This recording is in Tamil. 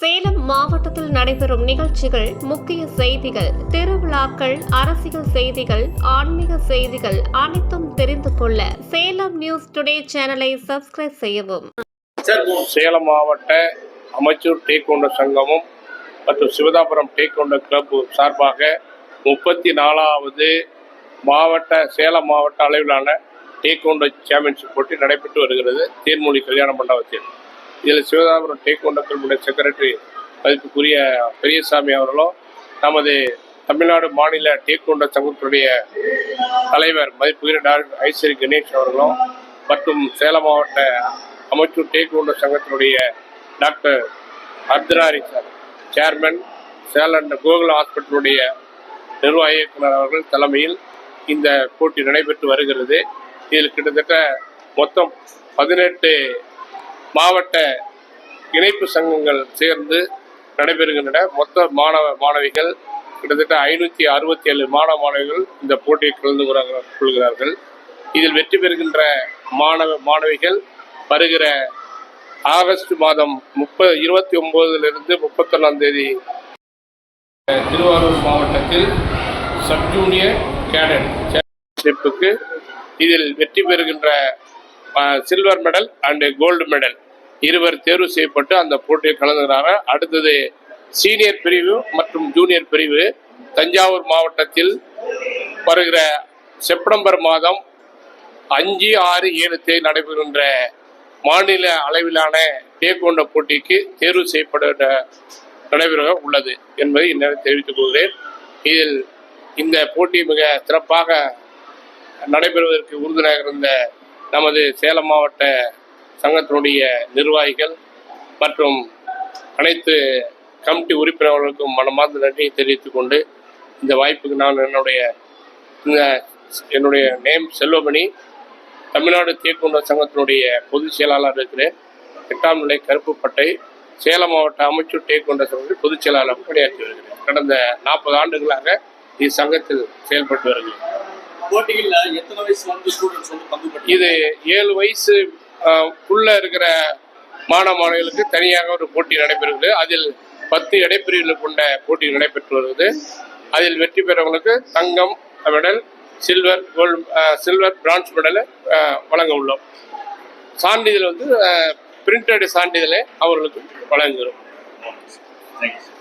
சேலம் மாவட்டத்தில் நடைபெறும் நிகழ்ச்சிகள் முக்கிய செய்திகள் திருவிழாக்கள் அரசியல் செய்திகள் ஆன்மீக செய்திகள் அனைத்தும் தெரிந்து கொள்ள சேலம் நியூஸ் டுடே சேனலை சப்ஸ்கிரைப் செய்யவும். சேலம் மாவட்ட அமைச்சூர் டேக்கொண்ட சங்கமும் மற்றும் சிவதாபுரம் டேக்கொண்ட கிளப் சார்பாக முப்பத்தி நாலாவது மாவட்ட சேலம் மாவட்ட அளவிலான டேக்கொண்ட சாம்பியன்ஷிப் போட்டி நடைபெற்று வருகிறது. தேன்மொழி கல்யாண மண்டபத்தில். இதில் சிவதாபுரம் டேக்கொண்ட கிளப்புடைய செக்ரட்டரி மதிப்புக்குரிய பெரியசாமி அவர்களும் நமது தமிழ்நாடு மாநில டேக்கோண்ட சங்கத்தினுடைய தலைவர் மதிப்புக்குரிய டாக்டர் ஐஸ்வரி கணேஷ் அவர்களும் மற்றும் சேலம் மாவட்ட அமைச்சூர் டேக்கோண்ட சங்கத்தினுடைய doctor Arthanari sir chairman Salem Gokul ஹாஸ்பிட்டலுடைய நிர்வாக இயக்குனர் அவர்கள் தலைமையில் இந்த போட்டி நடைபெற்று வருகிறது. இதில் கிட்டத்தட்ட மொத்தம் பதினெட்டு மாவட்ட இணைப்பு சங்கங்கள் சேர்ந்து நடைபெறுகின்றன. மொத்த மாணவ மாணவிகள் கிட்டத்தட்ட ஐநூற்றி அறுபத்தி ஏழு மாணவ மாணவிகள் இந்த போட்டியில் கலந்து கொள்கிறார்கள் கொள்கிறார்கள். இதில் வெற்றி பெறுகின்ற மாணவ மாணவிகள் வருகிற ஆகஸ்ட் மாதம் முப்பது இருபத்தி ஒன்பதிலிருந்து முப்பத்தொன்னாம் தேதி திருவாரூர் மாவட்டத்தில் சப்ஜூனியர் கேடட் சாம்பியன்ஷிப்புக்கு இதில் வெற்றி பெறுகின்ற silver medal and gold medal இருவர் தேர்வு செய்யப்பட்டு அந்த போட்டியில் கலந்துகிறாங்க அடுத்தது சீனியர் பிரிவு மற்றும் ஜூனியர் பிரிவு. தஞ்சாவூர் மாவட்டத்தில் வருகிற செப்டம்பர் மாதம் அஞ்சு ஆறு ஏழு தேதி நடைபெறுகின்ற மாநில அளவிலான டேக்கொண்ட போட்டிக்கு தேர்வு செய்யப்பட நடைபெற உள்ளது என்பதை இந்நேரம் தெரிவித்துக் கொள்கிறேன். இதில் இந்த போட்டி மிக சிறப்பாக நடைபெறுவதற்கு உறுதுணையாக இருந்த நமது சேலம் மாவட்ட சங்கத்தினுடைய நிர்வாகிகள் மற்றும் அனைத்து கமிட்டி உறுப்பினர்களுக்கும் மனமார்ந்த நன்றியை தெரிவித்துக் கொண்டு இந்த வாய்ப்புக்கு நான் என்னுடைய இந்த என்னுடைய நேம் செல்வமணி. தமிழ்நாடு தேக்குண்ட சங்கத்தினுடைய பொதுச் செயலாளர் இருக்கிறேன். எட்டாம் நிலை கருப்புப்பட்டை சேலம் மாவட்ட அமைச்சர் டேக்கொண்ட சங்கத்தில் பொதுச் செயலாளர் பணியாற்றி வருகிறேன். கடந்த நாற்பது ஆண்டுகளாக இச்சங்கத்தில் செயல்பட்டு வருகிறேன். போட்டிகள்ல எத்தனை வயசு வந்து ஸ்டூடெண்ட்ஸ் வந்து பங்கு இது ஏழு வயசு உள்ள இருக்கிற மாணவ மாணவிகளுக்கு தனியாக ஒரு போட்டி நடைபெறுகிறது. அதில் பத்து இடைப்பிரிவுகள் கொண்ட போட்டி நடைபெற்று வருகிறது அதில் வெற்றி பெறவங்களுக்கு தங்கம் medal silver gold silver bronze medal வழங்க உள்ளோம். சான்றிதழ் வந்து பிரிண்டட் சான்றிதழை அவர்களுக்கு வழங்குகிறோம். தேங்க்யூ